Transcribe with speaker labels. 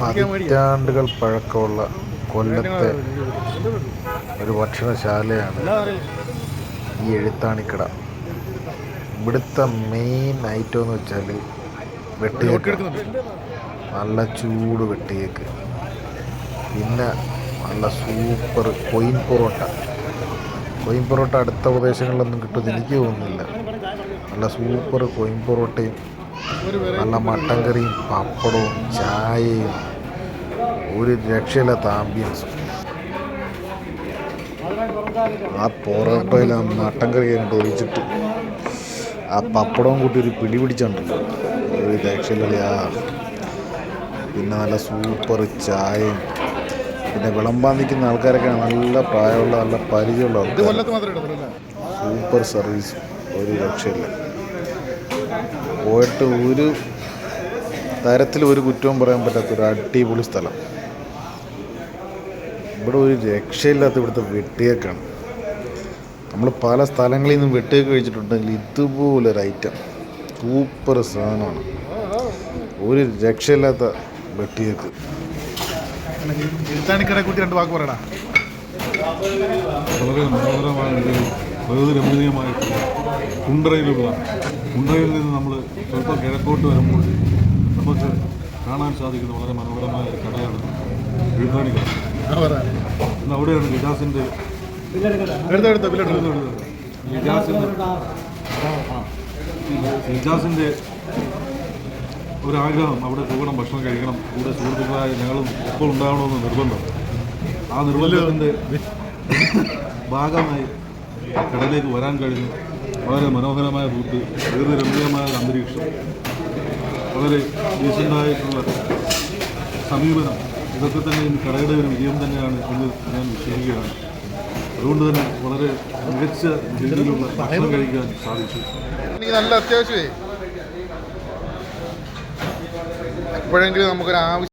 Speaker 1: പതിറ്റാണ്ടുകൾ പഴക്കമുള്ള കൊല്ലത്തെ ഒരു ഭക്ഷണശാലയാണ് ഈ എഴുത്താണിക്കട ഇവിടുത്തെ മെയിൻ ഐറ്റം എന്ന് വെച്ചാൽ വെട്ടിയേക്ക് നല്ല ചൂട് വെട്ടിയേക്ക് പിന്നെ നല്ല super coin porotta coin porotta അടുത്ത പ്രദേശങ്ങളിലൊന്നും കിട്ടുമെന്ന് എനിക്ക് തോന്നുന്നില്ല നല്ല സൂപ്പർ കൊയിൻ പൊറോട്ടയും നല്ല മട്ടൻ കറിയും പപ്പടവും ചായയും ഒരു രക്ഷയില്ലാത്ത ആംബിയൻസ് ആ പൊറോട്ടയിൽ ആ മട്ടൻ കറി കഴിഞ്ഞിട്ട് ഒഴിച്ചിട്ട് ആ പപ്പടവും കൂട്ടി ഒരു പിടി പിടിച്ചുണ്ടല്ലോ ഒരു രക്ഷയില്ല പിന്നെ നല്ല സൂപ്പർ ചായയും പിന്നെ വിളമ്പാൻ നിൽക്കുന്ന ആൾക്കാരൊക്കെ നല്ല പ്രായമുള്ള നല്ല പരിചയമുള്ള സൂപ്പർ സർവീസ് ഒരു രക്ഷയില്ല പോയിട്ട് ഒരു തരത്തിൽ ഒരു കുറ്റവും പറയാൻ പറ്റാത്ത ഒരു അടിപൊളി സ്ഥലം ഇവിടെ ഒരു രക്ഷയില്ലാത്ത ഇവിടുത്തെ വെട്ടിയേക്കാണ് നമ്മൾ പല സ്ഥലങ്ങളിൽ നിന്നും വെട്ടിയൊക്കെ കഴിച്ചിട്ടുണ്ടെങ്കിൽ ഇതുപോലൊരു ഐറ്റം സൂപ്പർ സാധനമാണ് ഒരു രക്ഷയില്ലാത്ത വെട്ടിയേക്ക്
Speaker 2: കുട്ടി രണ്ട് വാക്ക് പറയടാ
Speaker 3: വളരെ മനോഹരമായിട്ട് പ്രകൃതി രമണീയമായിട്ടുള്ള കുണ്ടറയിലുള്ള കുണ്ടറയിൽ നിന്ന് നമ്മൾ ചിലപ്പോൾ കിഴക്കോട്ട് വരുമ്പോൾ നമുക്ക് കാണാൻ സാധിക്കുന്ന വളരെ മനോഹരമായ ഒരു കടയാണ് വീട്ടാണി കട ഇന്ന് അവിടെയാണ് ഗിജാസിൻ്റെ ഗിജാസിൻ്റെ ഒരാഗ്രഹം അവിടെ പോകണം ഭക്ഷണം കഴിക്കണം കൂടെ സുഹൃത്തുക്കളായ ഞങ്ങളും ഇപ്പോൾ ഉണ്ടാകണമെന്ന് നിർബന്ധം ആ നിർബന്ധത്തിൻ്റെ ഭാഗമായി കടലേക്ക് വരാൻ കഴിഞ്ഞു വളരെ മനോഹരമായ റൂട്ട് വേറെ രമണീയമായ അന്തരീക്ഷം വളരെ ഡീസൻ്റായിട്ടുള്ള സമീപനം ഇതൊക്കെ തന്നെ ഇന്ന് കടയുടെ ഒരു വിജയം തന്നെയാണ് എന്ന് ഞാൻ വിശ്വസിക്കുകയാണ് അതുകൊണ്ട് തന്നെ വളരെ മികച്ച രീതിയിലുള്ള ഭക്ഷണം കഴിക്കാൻ സാധിച്ചു
Speaker 2: നല്ല അത്യാവശ്യമേ എപ്പോഴെങ്കിലും നമുക്കൊരു ആവശ്യം